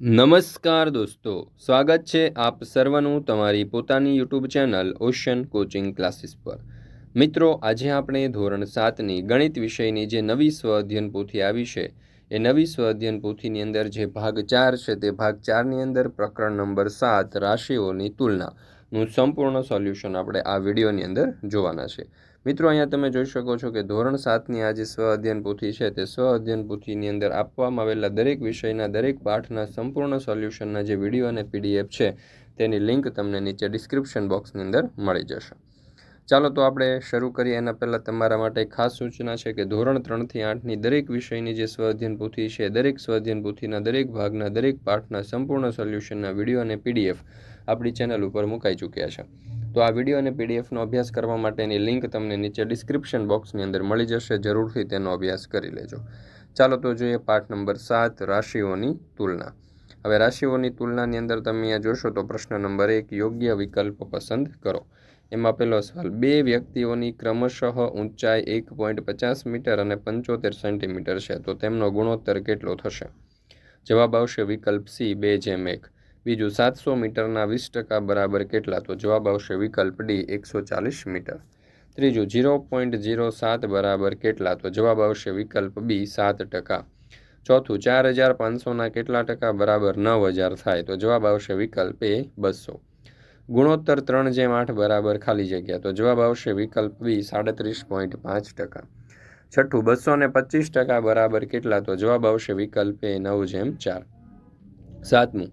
નમસ્કાર દોસ્તો, સ્વાગત છે આપ સર્વનું તમારી પોતાની YouTube channel ocean coaching classes પર. મિત્રો, આજે આપણે ધોરણ સાતની ગણિત વિષયની જે નવી સ્વ અધ્યયન પોથી આવી છે, એ નવી સ્વ અધ્યયન પોથીની અંદર જે ભાગ ચાર છે તે ભાગ ચારની અંદર પ્રકરણ નંબર સાત રાશિઓની તુલનાનું સંપૂર્ણ સોલ્યુશન આપણે આ વિડીયોની અંદર જોવાના છે. મિત્રો, અહીંયા તમે જોઈ શકો છો કે ધોરણ સાતની આ જે સ્વ અધ્યયન પૂથી છે, તે સ્વ અધ્યયન પૂથીની અંદર આપવામાં આવેલા દરેક વિષયના, દરેક પાઠના સંપૂર્ણ સોલ્યુશનના જે વીડિયો અને પીડીએફ છે, તેની લિંક તમને નીચે ડિસ્ક્રિપ્શન બોક્સની અંદર મળી જશે. ચાલો તો આપણે શરૂ કરીએ. એના પહેલાં તમારા માટે ખાસ સૂચના છે કે ધોરણ ત્રણથી આઠની દરેક વિષયની જે સ્વ અધ્યયન પૂથી છે, દરેક સ્વ અધ્યયન પૂથીના, દરેક ભાગના, દરેક પાઠના સંપૂર્ણ સોલ્યુશનના વીડિયો અને પીડીએફ આપણી ચેનલ ઉપર મુકાઈ ચૂક્યા છે. તો આ વીડિયો અને પીડીએફનો અભ્યાસ કરવા માટેની લિંક તમને નીચે ડિસ્ક્રિપ્શન બોક્સની અંદર મળી જશે. જરૂરથી તેનો અભ્યાસ કરી લેજો. ચાલો તો જોઈએ પાઠ નંબર સાત, રાશિઓની તુલના. હવે રાશિઓની તુલનાની અંદર તમે અહીંયા જોશો તો પ્રશ્ન નંબર એક, યોગ્ય વિકલ્પ પસંદ કરો. એમાં પહેલો સવાલ, બે વ્યક્તિઓની ક્રમશઃ ઊંચાઈ એક પોઈન્ટ પચાસ મીટર અને પંચોતેર સેન્ટીમીટર છે. તો તેમનો ગુણોત્તર કેટલો થશે? જવાબ આવશે વિકલ્પ સી, બે જેમ એક. બીજું સાતસો મીટરના વીસ ટકા બરાબર કેટલા? તો જવાબ આવશે વિકલ્પ ડી, એકસો ચાલીસ મીટર. ત્રીજું, ઝીરો પોઈન્ટ ઝીરો સાત બરાબર કેટલા? તો જવાબ આવશે વિકલ્પ બી, સાત ટકા. ચોથું, ચાર હજાર પાંચસોના કેટલા ટકા બરાબર નવ હજાર થાય? તો જવાબ આવશે વિકલ્પ એ, બસો. ગુણોત્તર ત્રણ જેમ આઠ બરાબર ખાલી જગ્યા. તો જવાબ આવશે વિકલ્પ બી, સાડત્રીસ પોઈન્ટ પાંચ ટકા. છઠ્ઠું બસો ને પચીસ ટકા બરાબર કેટલા? તો જવાબ આવશે વિકલ્પ એ, નવ જેમ ચાર. સાતમું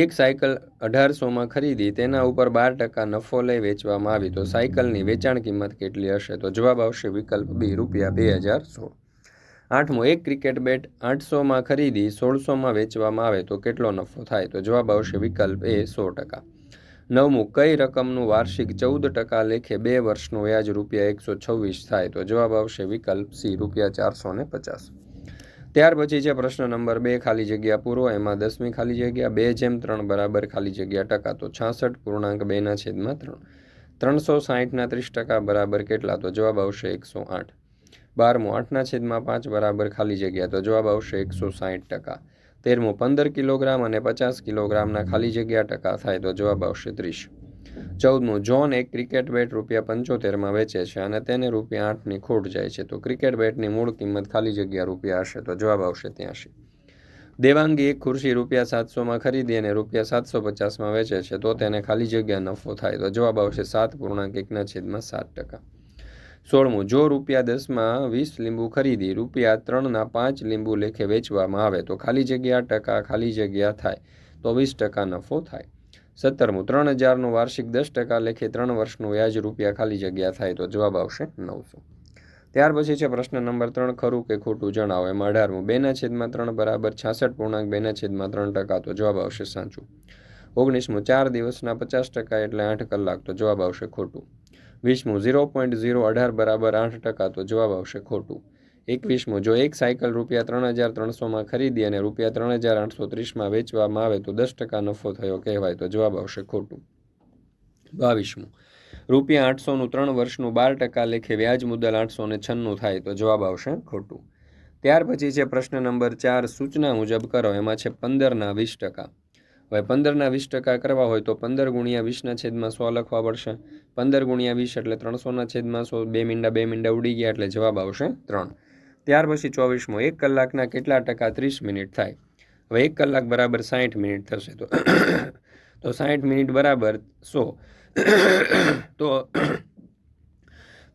એક સાયકલ અઢારસોમાં ખરીદી, તેના ઉપર બાર ટકા નફો લઈ વેચવામાં આવી. તો સાયકલની વેચાણ કિંમત કેટલી હશે? તો જવાબ આવશે વિકલ્પ બી, રૂપિયા બે હજાર સોળ. આઠમું, એક ક્રિકેટ બેટ આઠસોમાં ખરીદી સોળસોમાં વેચવામાં આવે, તો કેટલો નફો થાય? તો જવાબ આવશે વિકલ્પ એ, સો ટકા. નવમું, કઈ રકમનું વાર્ષિક ચૌદ ટકા લેખે બે વર્ષનું વ્યાજ રૂપિયા એકસો છવ્વીસ થાય? તો જવાબ આવશે વિકલ્પ સી, રૂપિયા ચારસો ને પચાસ. ત્યાર પછી છે પ્રશ્ન નંબર બે, ખાલી જગ્યા પૂરો, એમાં દસમી ખાલી જગ્યા, બે જેમ ત્રણ બરાબર, ખાલી જગ્યા ટકા, તો છાસઠ પૂર્ણાંક બેના છેદમાં ત્રણ. ત્રણસો સાહીઠના ત્રીસ ટકા બરાબર કેટલા, તો જવાબ આવશે એકસો આઠ. બારમું આઠના છેદમાં પાંચ બરાબર, ખાલી જગ્યા, તો જવાબ આવશે એકસો સાહીઠ ટકા. તેરમું, પંદર કિલોગ્રામ અને પચાસ કિલોગ્રામના ખાલી જગ્યા ટકા થાય, તો જવાબ આવશે ત્રીસ. ચૌદમું, જોન એક ક્રિકેટ બેટ રૂપિયા પંચોતેરમાં વેચે છે અને તેને રૂપિયા આઠની ખોટ જાય છે. તો ક્રિકેટ બેટની મૂળ કિંમત ખાલી જગ્યા રૂપિયા હશે. તો જવાબ આવશે ત્યાંશી દેવાંગી એક ખુરશી રૂપિયા સાતસોમાં ખરીદી અને રૂપિયા સાતસો પચાસમાં વેચે છે. તો તેને ખાલી જગ્યા નફો થાય. તો જવાબ આવશે સાત પૂર્ણાંક એકના છેદમાં સાત ટકા. સોળમું, જો રૂપિયા દસમાં વીસ લીંબુ ખરીદી, રૂપિયા ત્રણના પાંચ લીંબુ લેખે વેચવામાં આવે, તો ખાલી જગ્યા ટકા ખાલી જગ્યા થાય. તો વીસ ટકા નફો થાય. સત્તરમું, ત્રણ હજારનું વાર્ષિક દસ ટકા લેખે ત્રણ વર્ષનું વ્યાજ રૂપિયા ખાલી જગ્યા થાય તો જવાબ આવશે નવસો. ત્યાર પછી છે પ્રશ્ન નંબર ત્રણ, ખરું કે ખોટું જણાવો? એમાં અઢારમું, બેના છેદમાં ત્રણ બરાબર, છાસઠ પૂર્ણાંક, બેના છેદમાં ત્રણ ટકા તો જવાબ આવશે સાચું. ઓગણીસમું, ચાર દિવસના પચાસ ટકા એટલે આઠ કલાક તો જવાબ આવશે ખોટું. વીસમું, ઝીરો પોઈન્ટ ઝીરો અઢાર બરાબર આઠ ટકા તો જવાબ આવશે ખોટું. એકવીસમું, જો એક સાયકલ રૂપિયા ત્રણ હજાર ત્રણસોમાં ખરીદી અને રૂપિયા ત્રણ હજાર આઠસો ત્રીસમાં વેચવામાં આવે તો દસ ટકા નફો થયો કહેવાય, તો જવાબ આવશે ખોટું. બાવીસમું, રૂપિયા આઠસોનું ત્રણ વર્ષનું બાર ટકા લેખે વ્યાજ મુદ્દલ આઠસો ને છન્નું થાય, તો જવાબ આવશે ખોટું. ત્યાર પછી છે પ્રશ્ન નંબર ચાર, સૂચના મુજબ કરો, એમાં છે પંદરના વીસ ટકા. હવે પંદરના વીસ ટકા કરવા હોય તો પંદર ગુણ્યા વીસના છેદમાં સો લખવા પડશે. પંદર ગુણ્યા વીસ એટલે ત્રણસોના છેદમાં સો, બે મીંડા બે મીંડા ઉડી ગયા એટલે જવાબ આવશે ત્રણ. ત્યાર પછી ચોવીસમો, એક કલાકના કેટલા ટકા ત્રીસ મિનિટ થાય? હવે એક કલાક બરાબર સાઠ મિનિટ થશે તો. તો સાઠ મિનિટ બરાબર સો. તો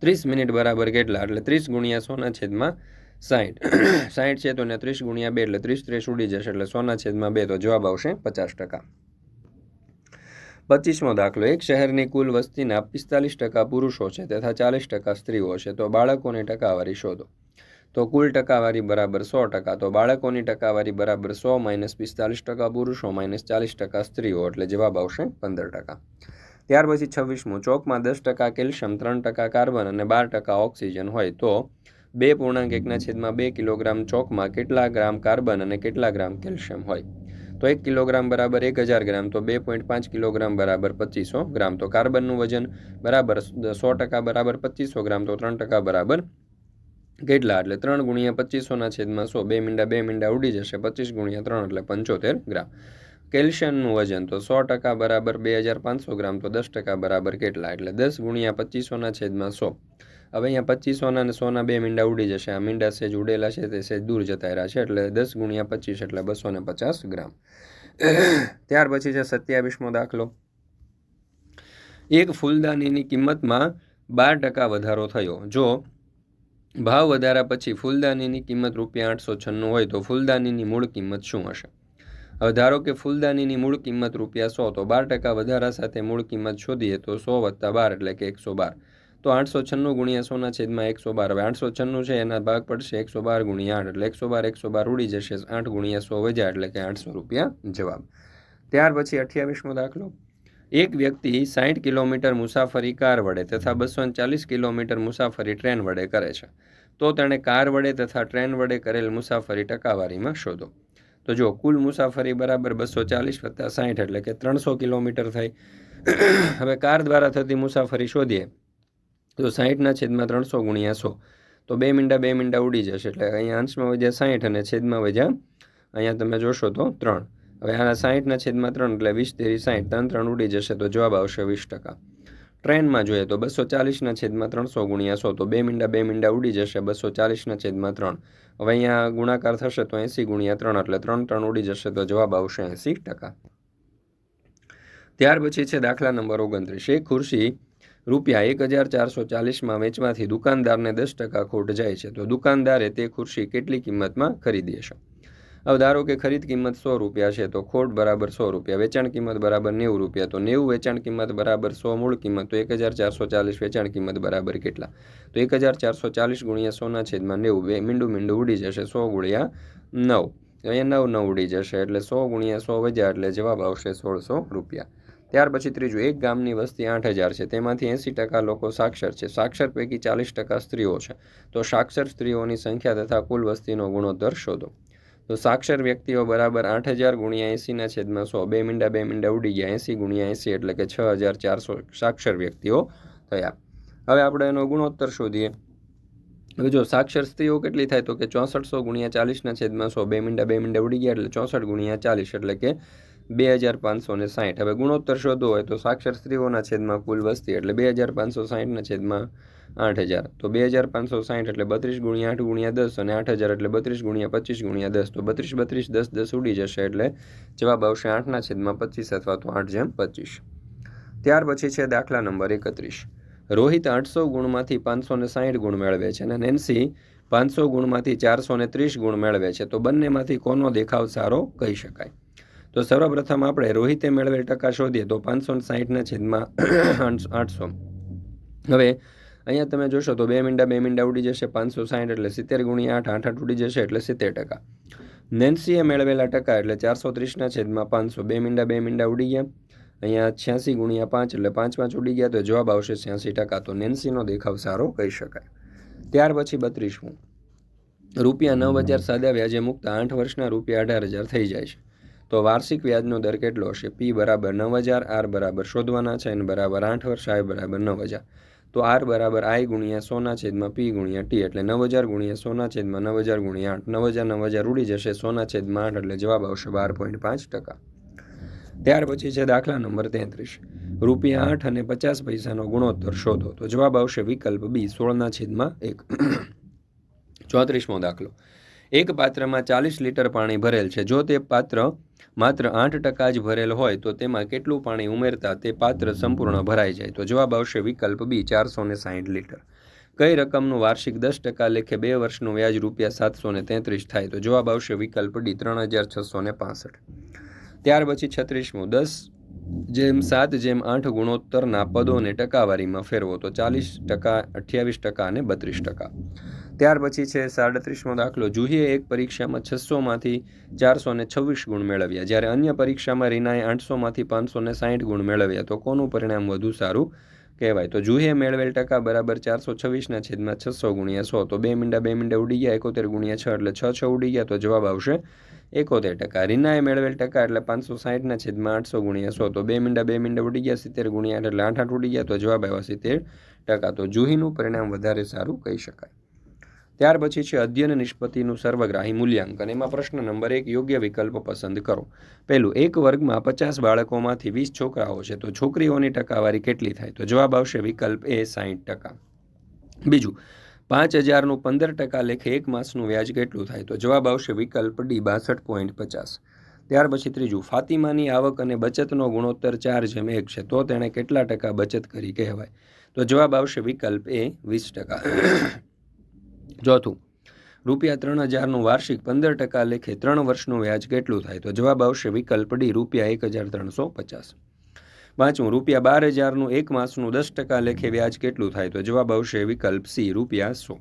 ત્રીસ મિનિટ બરાબર કેટલા? એટલે ત્રીસ ગુણ્યા સોના છેદમાં સાઠ સાઠ છે તો ને ત્રીસ ગુણ્યા બે, એટલે ત્રીસ ત્રીસ ઉડી જશે, એટલે સોના છેદમાં બે તો જવાબ આવશે પચાસ ટકા. પચીસમો દાખલો, એક શહેરની કુલ વસ્તીના પિસ્તાલીસ ટકા પુરુષો છે તથા ચાલીસ ટકા સ્ત્રીઓ છે. તો બાળકોની ટકાવારી શોધો. તો કુલ ટકાવારી બરાબર સો ટકા, તો બાળકોની ટકાવારી બરાબર સો માઇનસ પિસ્તાલીસ ટકા, પુરુષો માઇનસ ચાલીસ ટકા, સ્ત્રીઓ એટલે જવાબ આવશે પંદર ટકા. ત્યાર પછી છવ્વીસમું, ચોકમાં દસ ટકા કેલ્શિયમ, ત્રણ ટકા કાર્બન અને બાર ટકા ઓક્સિજન હોય તો બે પૂર્ણાંક એકના છેદમાં બે કિલોગ્રામ ચોકમાં કેટલા ગ્રામ કાર્બન અને કેટલા ગ્રામ કેલ્શિયમ હોય? તો એક કિલોગ્રામ બરાબર એક હજાર ગ્રામ, તો બે પોઈન્ટ પાંચ કિલોગ્રામ બરાબર પચીસો ગ્રામ. તો કાર્બનનું વજન બરાબર સો ટકા બરાબર પચીસો ગ્રામ, તો ત્રણ ટકા બરાબર કેટલા? એટલે ત્રણ ગુણ્યા પચીસોના છેદમાં સો. બે મીંડા બે મીંડા ઉડી જશે. પચીસ ગુણ્યા ત્રણ એટલે પંચોતેર ગ્રામ. કેલ્શિયમનું વજન તો સો ટકા બરાબર બે હજાર પાંચસો ગ્રામ, તો દસ ટકા બરાબર કેટલા? એટલે દસ ગુણ્યા પચીસોના છેદમાં સો. હવે અહીંયા પચીસોના અને સોના બે મીંડા ઉડી જશે. આ મીંડા સેજ ઉડેલા છે, તે સેજ દૂર જતા રહ્યા છે, એટલે દસ ગુણ્યા પચીસ એટલે બસો ને પચાસ ગ્રામ. ત્યાર પછી છે સત્યાવીસમો દાખલો. એક ફૂલદાનીની કિંમતમાં બાર ટકા વધારો થયો. જો ભાવ વધારા પછી ફૂલદાનીની કિંમત રૂપિયા આઠસો છન્નું હોય તો ફૂલદાનીની મૂળ કિંમત શું હશે? હવે ધારો કે ફૂલદાનીની મૂળ કિંમત રૂપિયા સો તો બાર ટકા વધારા સાથે મૂળ કિંમત શોધીએ તો સો વત્તા બાર એટલે કે એકસો બાર. તો આઠસો છન્નું ગુણ્યા સોના છેદમાં એકસો બાર. હવે આઠસો છન્નું છે, એના ભાગ પડશે એકસો બાર ગુણ્યા આઠ એટલે એકસો બાર એકસો બાર ઉડી જશે. આઠ ગુણ્યા સો વધ્યા એટલે કે આઠસો રૂપિયા જવાબ. ત્યાર પછી અઠ્યાવીસમો દાખલો. એક વ્યક્તિ સાઠ કિલોમીટર મુસાફરી કાર વડે તથા બસો ચાલીસ કિલોમીટર મુસાફરી ટ્રેન વડે કરે છે. તો તેણે કાર વડે તથા ટ્રેન વડે કરેલ મુસાફરી ટકાવારીમાં શોધો. તો જો કુલ મુસાફરી બરાબર બસો ચાલીસ વત્તા સાઠ એટલે કે ત્રણસો કિલોમીટર થઈ. હવે કાર દ્વારા થતી મુસાફરી શોધીએ. તો સાહીઠના છેદમાં ત્રણસો ગુણ્યા સો. તો બે મીંડા બે મીંડા ઉડી જશે એટલે અહીંયા અંશમાં વધ્યા સાહીઠ અને છેદમાં વધ્યા, અહીંયા તમે જોશો તો ત્રણ. હવે આના સાહીઠના છેદમાં ત્રણ એટલે વીસ તેરી સાહીઠ, ત્રણ ત્રણ ઉડી જશે તો જવાબ આવશે વીસ ટકા. ટ્રેનમાં જોઈએ તો બસો ચાલીસના છેદમાં ત્રણસો ગુણ્યા સો તો બે મીંડા બે મીંડા ઉડી જશે બસો ચાલીસના છેદમાં ત્રણ. હવે અહીંયા ગુણાકાર થશે તો એંસી ગુણ્યા ત્રણ એટલે ત્રણ ત્રણ ઉડી જશે તો જવાબ આવશે એંસી ટકા. ત્યાર પછી છે દાખલા નંબર ઓગણત્રીસ. એક ખુરશી રૂપિયા એક હજાર ચારસો ચાલીસમાં વેચવાથી દુકાનદારને દસ ટકા ખોટ જાય છે. તો દુકાનદારે તે ખુરશી કેટલી કિંમતમાં ખરીદી હશે? હવે ધારો કે ખરીદ કિંમત સો રૂપિયા છે, તો ખોટ બરાબર સો રૂપિયા. વેચાણ કિંમત બરાબર નેવું રૂપિયા. તો નેવું વેચાણ કિંમત બરાબર સો મૂળ કિંમત. તો એક હજાર ચારસો ચાલીસ વેચાણ કિંમત બરાબર કેટલા? તો એક હજાર ચારસો ચાલીસ ગુણ્યા સોના છેદમાં નેવું. બે મીંડું મીંડું ઉડી જશે. સો ગુણ્યા નવ. અહીંયા નવ નવ ઉડી જશે. એટલે સો ગુણ્યા સો વધ્યા એટલે જવાબ આવશે સોળસો રૂપિયા. ત્યાર પછી ત્રીજું, એક ગામની વસ્તી આઠ હજાર છે. તેમાંથી એંસી ટકા લોકો સાક્ષર છે. સાક્ષર પૈકી ચાલીસ ટકા સ્ત્રીઓ છે. તો સાક્ષર સ્ત્રીઓની સંખ્યા તથા કુલ વસ્તીનો ગુણોત્તર શોધો. તો સાક્ષર વ્યક્તિઓ બરાબર આઠ હજાર ગુણ્યા એંસીના છેદમાં સો. બે મીંડા બે મીંડા ઉડી ગયા. એંસી ગુણ્યા એંસી એટલે કે છ હજાર ચારસો સાક્ષર વ્યક્તિઓ થયા. હવે આપણે એનો ગુણોત્તર શોધીએ. હવે જો સાક્ષર સ્ત્રીઓ કેટલી થાય તો કે ચોસઠસો ગુણ્યા ચાલીસના છેદમાં સો. બે મીંડા બે મીંડા ઉડી ગયા એટલે ચોસઠ ગુણ્યા ચાલીસ એટલે કે બે હજાર પાંચસો ને સાહીઠ હવે ગુણોત્તર શોધવો હોય તો સાક્ષર સ્ત્રીઓના છેદમાં કુલ વસ્તી એટલે બે હજાર પાંચસો સાહીઠના છેદમાં આઠ હજાર. તો બે હજાર પાંચસો સાહીઠ એટલે બત્રીસ ગુણ્યા આઠ ગુણ્યા દસ અને આઠ હજાર એટલે બત્રીસ ગુણ્યા પચીસ ગુણ્યા દસ. તો બત્રીસ બત્રીસ દસ દસ ઉડી જશે એટલે જવાબ આવશે આઠના છેદમાં પચીસ અથવા તો આઠ જેમ પચીસ. ત્યાર પછી છે દાખલા નંબર એકત્રીસ. રોહિત આઠસો ગુણમાંથી પાંચસો ને સાહીઠ ગુણ મેળવે છે અને નેન્સી પાંચસો ગુણમાંથી ચારસો ને ત્રીસ ગુણ મેળવે છે. તો બંનેમાંથી કોનો દેખાવ સારો કહી શકાય? તો સર્વપ્રથમ આપણે રોહિતે મેળવેલ ટકા શોધીએ તો પાંચસો સાહીઠના છેદમાં આઠસો. હવે અહીંયા તમે જોશો તો બે મીંડા બે મીંડા ઉડી જશે, પાંચસો સાહીઠ એટલે સિત્તેર ગુણ્યા આઠ આઠ આઠ ઉડી જશે એટલે સિત્તેર ટકા. નેન્સીએ મેળવેલા ટકા એટલે ચારસો ત્રીસના છેદમાં પાંચસો. બે મીંડા બે મીંડા ઉડી ગયા. અહીંયા છ્યાસી ગુણ્યા પાંચ એટલે પાંચ પાંચ ઉડી ગયા તો જવાબ આવશે છ્યાસી ટકા. તો નેન્સીનો દેખાવ સારો કહી શકાય. ત્યાર પછી બત્રીસમું. રૂપિયા નવ હજાર સાદા વ્યાજે મૂકતા આઠ વર્ષના રૂપિયા અઢાર હજાર થઈ જાય છે. તો વાર્ષિક વ્યાજનો દર કેટલો હશે? પી બરાબર નવ હજાર આર બરાબર શોધવાના છે અને બરાબર આઠ વર્ષ આય બરાબર નવ હજાર. તો આર બરાબર આઈ ગુણ્યા સોના છેદમાં પી ગુણ્યા ટી એટલે નવ હજાર ગુણ્યા સોના છેદમાં નવ હજાર ગુણ્યા આઠ. નવ હજાર નવ હજાર ઉડી જશે સોના છેદમાં આઠ એટલે જવાબ આવશે બાર પોઈન્ટ પાંચ ટકા. ત્યાર પછી છે દાખલા નંબર તેત્રીસ. રૂપિયા આઠ અને પચાસ પૈસાનો ગુણોત્તર શોધો. તો જવાબ આવશે વિકલ્પ બી સોળના છેદમાં એક. ચોત્રીસમો દાખલો. એક પાત્રમાં ચાલીસ લીટર પાણી ભરેલ છે. જો તે પાત્ર માત્ર આઠ ટકા જ ભરેલ હોય, તો તેમાં કેટલું પાણી ઉમેરતા તે પાત્ર સંપૂર્ણ ભરાઈ જાય? તો જવાબ આવશે વિકલ્પ બી, ચારસો ને સાહીઠ લીટર. કઈ રકમનું વાર્ષિક દસ ટકા લેખે બે વર્ષનું વ્યાજ રૂપિયા સાતસો ને તેત્રીસ થાય? તો જવાબ આવશે વિકલ્પ ડી, ત્રણ હજાર છસો ને પાસઠ. ત્યાર પછી છત્રીસમું, દસ જેમ સાત જેમ આઠ ગુણોત્તરના પદોને ટકાવારીમાં ફેરવો, તો ચાલીસ ટકા, અઠ્યાવીસ ટકા અને બત્રીસ ટકા. ત્યાર પછી છે સાડત્રીસમો દાખલો. જુહીએ એક પરીક્ષામાં છસોમાંથી ચારસો ને છવ્વીસ ગુણ મેળવ્યા. જ્યારે અન્ય પરીક્ષામાં રીનાએ આઠસોમાંથી પાંચસો ને સાહીઠ ગુણ મેળવ્યા. તો કોનું પરિણામ વધુ સારું કહેવાય? તો જુહીએ મેળવેલ ટકા બરાબર ચારસો છવ્વીસના છેદમાં છસો ગુણ્યા સો. તો બે મીંડા બે મીંડા ઉડી ગયા, એકોતેર ગુણ્યા છ એટલે છ છ ઉડી ગયા, તો જવાબ આવશે એકોતેર ટકા. રીનાએ મેળવેલ ટકા એટલે પાંચસો સાહીઠના છેદમાં આઠસો ગુણ્યા સો. તો બે મીંડા બે મીંડા ઉડી ગયા, સિત્તેર ગુણ્યા એટલે આઠ આઠ ઉડી ગયા, તો જવાબ આવ્યો સિત્તેર ટકા. તો જુહીનું પરિણામ વધારે સારું કહી શકાય. ત્યાર પછી છે અધ્યયન નિષ્પત્તિનું સર્વગ્રાહી મૂલ્યાંકન. એમાં પ્રશ્ન નંબર એક, યોગ્ય વિકલ્પ પસંદ કરો. પહેલું, એક વર્ગમાં પચાસ બાળકોમાંથી વીસ છોકરાઓ છે, તો છોકરીઓની ટકાવારી કેટલી થાય? તો જવાબ આવશે વિકલ્પ એ સાહીઠ ટકા. બીજું, પાંચ હજારનું પંદર ટકા લેખે એક માસનું વ્યાજ કેટલું થાય? તો જવાબ આવશે વિકલ્પ ડી, બાસઠ પોઈન્ટ પચાસ. ત્યાર પછી ત્રીજું, ફાતિમાની આવક અને બચતનો ગુણોત્તર ચાર જેમ એક છે, તો તેણે કેટલા ટકા બચત કરી કહેવાય? તો જવાબ આવશે વિકલ્પ એ વીસ ટકા. ચોથું, રૂપિયા ત્રણ હજારનું વાર્ષિક પંદર ટકા લેખે ત્રણ વર્ષનું વ્યાજ કેટલું થાય? તો જવાબ આવશે વિકલ્પ ડી, રૂપિયા એક હજાર ત્રણસો પચાસ. પાંચમું, રૂપિયા બાર હજારનું એક માસનું દસ ટકા લેખે વ્યાજ કેટલું થાય? તો જવાબ આવશે વિકલ્પ સી, રૂપિયા સો.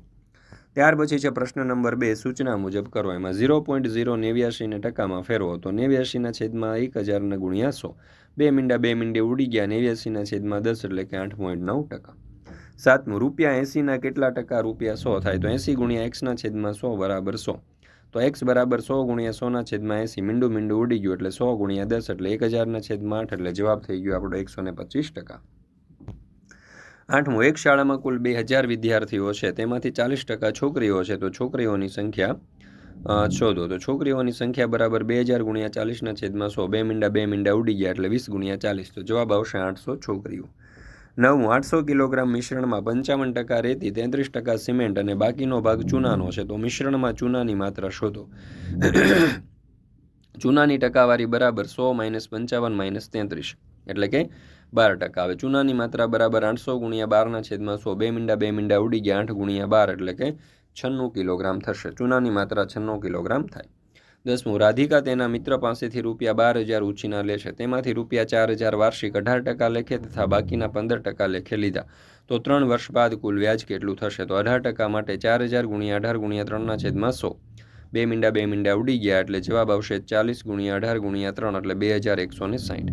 ત્યાર પછી છે પ્રશ્ન નંબર બે, સૂચના મુજબ કરો. એમાં ઝીરો પોઈન્ટ ઝીરો નેવ્યાસીને ટકામાં ફેરવો તો નેવ્યાસીના છેદમાં એક હજારના ગુણ્યા સો. બે મીંડા બે મીંડે ઉડી ગયા, નેવ્યાસીના છેદમાં દસ એટલે કે આઠ પોઈન્ટ નવ ટકા. સાતમું, રૂપિયા એંસીના કેટલા ટકા રૂપિયા સો થાય? તો એંસી ગુણ્યા એક્સના છેદમાં સો બરાબર સો. તો એક્સ બરાબર સો ગુણ્યા સોના છેદમાં એંસી મીંડું મીંડું ઉડી ગયું એટલે સો ગુણ્યા દસ એટલે એક હજારના છેદમાં આઠ એટલે જવાબ થઈ ગયો આપણો એકસો ને પચીસ ટકા. આઠમું, એક શાળામાં કુલ બે હજાર વિદ્યાર્થીઓ છે, તેમાંથી ચાલીસ ટકા છોકરીઓ છે, તો છોકરીઓની સંખ્યા શોધો. તો છોકરીઓની સંખ્યા બરાબર બે હજાર ગુણ્યા ચાલીસના છેદમાં સો. બે મીંડા બે મીંડા ઉડી ગયા એટલે વીસ ગુણ્યા ચાલીસ. તો જવાબ આવશે આઠસો છોકરીઓ. નવમું આઠસો કિલોગ્રામ મિશ્રણમાં પંચાવન ટકા રેતી, તેત્રીસ ટકા સિમેન્ટ અને બાકીનો ભાગ ચૂનાનો છે. તો મિશ્રણમાં ચૂનાની માત્રા શોધો. ચૂનાની ટકાવારી બરાબર સો માઇનસ પંચાવન માઇનસ તેત્રીસ. એટલે કે બાર ટકા. આવે ચૂનાની માત્રા બરાબર આઠસો ગુણ્યા બારના છેદમાં સો. બે મીંડા બે મીંડા ઉડી ગયા. આઠ ગુણ્યા બાર. એટલે કે છન્નું કિલોગ્રામ થશે. ચૂનાની માત્રા છન્નું કિલોગ્રામ થાય. દસમું, રાધિકા તેના મિત્ર પાસેથી રૂપિયા બાર હજાર ઉછીના લે છે. તેમાંથી રૂપિયા ચાર હજાર વાર્ષિક અઢાર ટકા લેખે તથા બાકીના પંદર ટકા લેખે લીધા. તો ત્રણ વર્ષ બાદ કુલ વ્યાજ કેટલું થશે? તો અઢાર ટકા માટે ચાર હજાર ગુણ્યા અઢાર ગુણ્યા ત્રણના છેદમાં સો. બે મીંડા બે મીંડા ઉડી ગયા એટલે જવાબ આવશે ચાલીસ ગુણ્યા અઢાર ગુણ્યા ત્રણ એટલે બે હજાર એકસો ને સાઠ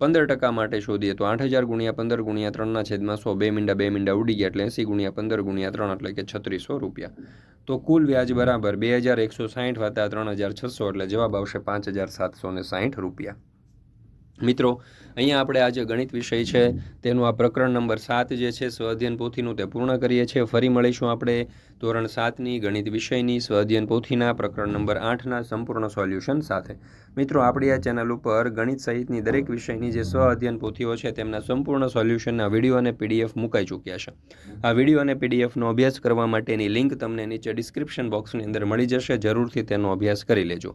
પંદર ટકા માટે શોધીએ તો આઠ હજાર ગુણ્યા પંદર ગુણ્યા ત્રણના છેદમાં સો, બે મીંડા બે મીંડા ઉડી ગયા એટલે એંસી ગુણ્યા પંદર ગુણ્યા ત્રણ એટલે કે છત્રીસો રૂપિયા. તો કુલ વ્યાજ બરાબર બે હજાર એકસો સાહીઠ વાતા ત્રણ હજાર છસો એટલે જવાબ આવશે પાંચ હજાર સાતસો ને સાહીઠ રૂપિયા. મિત્રો, અહીંયા આપણે આજે ગણિત વિષય છે. તેનું આ પ્રકરણ નંબર સાત જે છે સ્વઅધ્યયન પોથીનું તે પૂર્ણ કરીએ છીએ. ફરી મળીશું આપણે ધોરણ સાતની ગણિત વિષયની સ્વઅધ્યયન પોથીના પ્રકરણ નંબર આઠના સંપૂર્ણ સોલ્યુશન સાથે. મિત્રો, આપણી આ ચેનલ ઉપર ગણિત સહિતની દરેક વિષયની જે સ્વ અધ્યયન પોથીઓ છે, તેમના સંપૂર્ણ સોલ્યુશનના વીડિયો અને પીડીએફ મુકાઈ ચૂક્યા છે. આ વીડિયો અને પીડીએફનો અભ્યાસ કરવા માટેની લિંક તમને નીચે ડિસ્ક્રિપ્શન બોક્સની અંદર મળી જશે. જરૂરથી તેનો અભ્યાસ કરી લેજો.